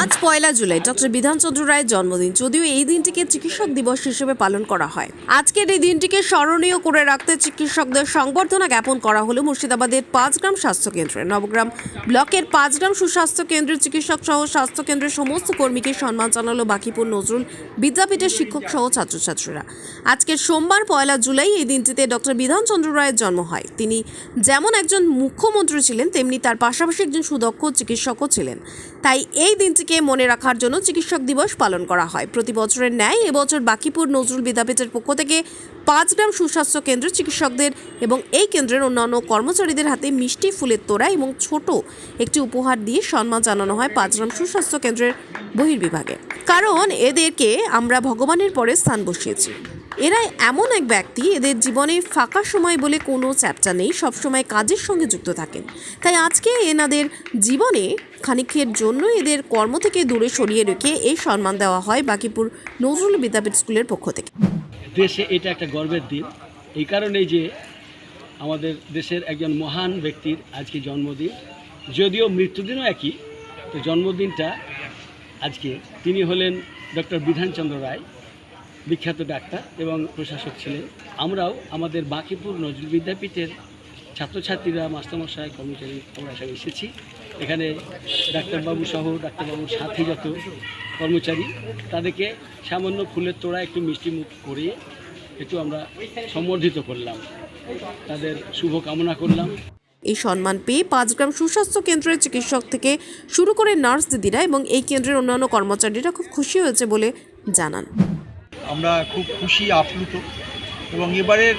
আজ পয়লা জুলাই, ডক্টর বিধানচন্দ্র রায়ের জন্মদিন, যদিও এই দিনটিকে চিকিৎসক দিবস হিসেবে পালন করা হয়। আজকের এই দিনটিকে স্মরণীয় করে রাখতে চিকিৎসকদের সংবর্ধনা জ্ঞাপন করা হলো মুর্শিদাবাদের পাঁচগ্রাম স্বাস্থ্য কেন্দ্রে। নবগ্রাম ব্লকের পাঁচগ্রাম সুস্বাস্থ্য কেন্দ্রের চিকিৎসক সহ স্বাস্থ্য কেন্দ্রের সমস্ত কর্মীকে সম্মান জানালো বাকিপুর নজরুল বিদ্যাপীঠের শিক্ষক সহ ছাত্রছাত্রীরা। আজকের সোমবার, পয়লা জুলাই, এই দিনটিতে ডক্টর বিধানচন্দ্র রায়ের জন্ম হয়। তিনি যেমন একজন মুখ্যমন্ত্রী ছিলেন, তেমনি তার পাশাপাশি একজন সুদক্ষ চিকিৎসকও ছিলেন। তাই এই দিনটিকে মনে রাখার জন্য চিকিৎসক দিবস পালন করা হয়। প্রতি বছরের ন্যায় এবছর বাকিপুর নজরুল বিদ্যাপীঠের পক্ষ থেকে পাঁচ গ্রাম সুস্বাস্থ্য কেন্দ্রের চিকিৎসকদের এবং এই কেন্দ্রের অন্যান্য কর্মচারীদের হাতে মিষ্টি ফুলের তোড়া এবং ছোট একটি উপহার দিয়ে সম্মান জানানো হয় পাঁচ গ্রাম সুস্বাস্থ্য কেন্দ্রের বহির্বিভাগে। কারণ এদেরকে আমরা ভগবানের পরে স্থান বসিয়েছি। এরা এমন এক ব্যক্তি, এদের জীবনে ফাঁকা সময় বলে কোনো চ্যাপ্টার নেই, সবসময় কাজের সঙ্গে যুক্ত থাকেন। তাই আজকে এনাদের জীবনে খানিকের জন্য এদের কর্ম থেকে দূরে সরিয়ে রেখে এই সম্মান দেওয়া হয় বাকিপুর নজরুল বিদ্যাপীঠ স্কুলের পক্ষ থেকে। দেশে এটা একটা গর্বের দিন। এই কারণেই যে আমাদের দেশের একজন মহান ব্যক্তির আজকে জন্মদিন। যদিও মৃত্যুদিনও একই, তো জন্মদিনটা আজকে। তিনি হলেন ডক্টর বিধানচন্দ্র রায়, বিখ্যাত ডাক্তার এবং প্রশাসক ছিলেন। আমরাও আমাদের বাকিপুর নজরুল বিদ্যাপীঠের ছাত্রছাত্রীরা, মাস্টারমশাই, কর্মচারী, আমরা সব এসেছি। এখানে ডাক্তারবাবু সহ ডাক্তারবাবুর সাথী যত কর্মচারী তাদেরকে সামান্য ফুলের তোড়া একটু মিষ্টি মুখ করিয়ে একটু আমরা সম্বর্ধিত করলাম। তাদের শুভ কামনা করলাম। এই সম্মান পেয়ে পাঁচ গ্রাম সুস্বাস্থ্য কেন্দ্রের চিকিৎসক থেকে শুরু করে নার্স দিদিরা এবং এই কেন্দ্রের অন্যান্য কর্মচারীরা খুব খুশি হয়েছে বলে জানান। আমরা খুব খুশি আপ্লুত এবং এবারের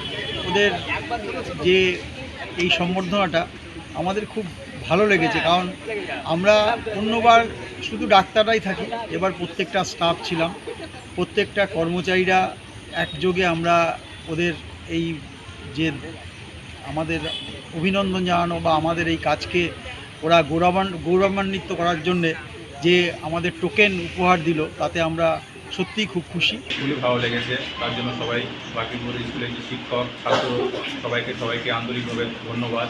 ওদের যে এই সম্বর্ধনাটা আমাদের খুব ভালো লেগেছে, কারণ আমরা অন্যবার শুধু ডাক্তাররাই থাকি, এবার প্রত্যেকটা স্টাফ ছিলাম, প্রত্যেকটা কর্মচারীরা একযোগে আমরা ওদের এই যে আমাদের অভিনন্দন জানানো বা আমাদের এই কাজকে ওরা গৌরবান, গৌরবান্বিত করার জন্যে যে আমাদের টোকেন উপহার দিল, তাতে আমরা সত্যিই খুব খুশি। খুবই ভালো লেগেছে, তার জন্য সবাই বাকিপুর স্কুলের যে শিক্ষক, ছাত্র, সবাইকে সবাইকে আন্তরিকভাবে ধন্যবাদ।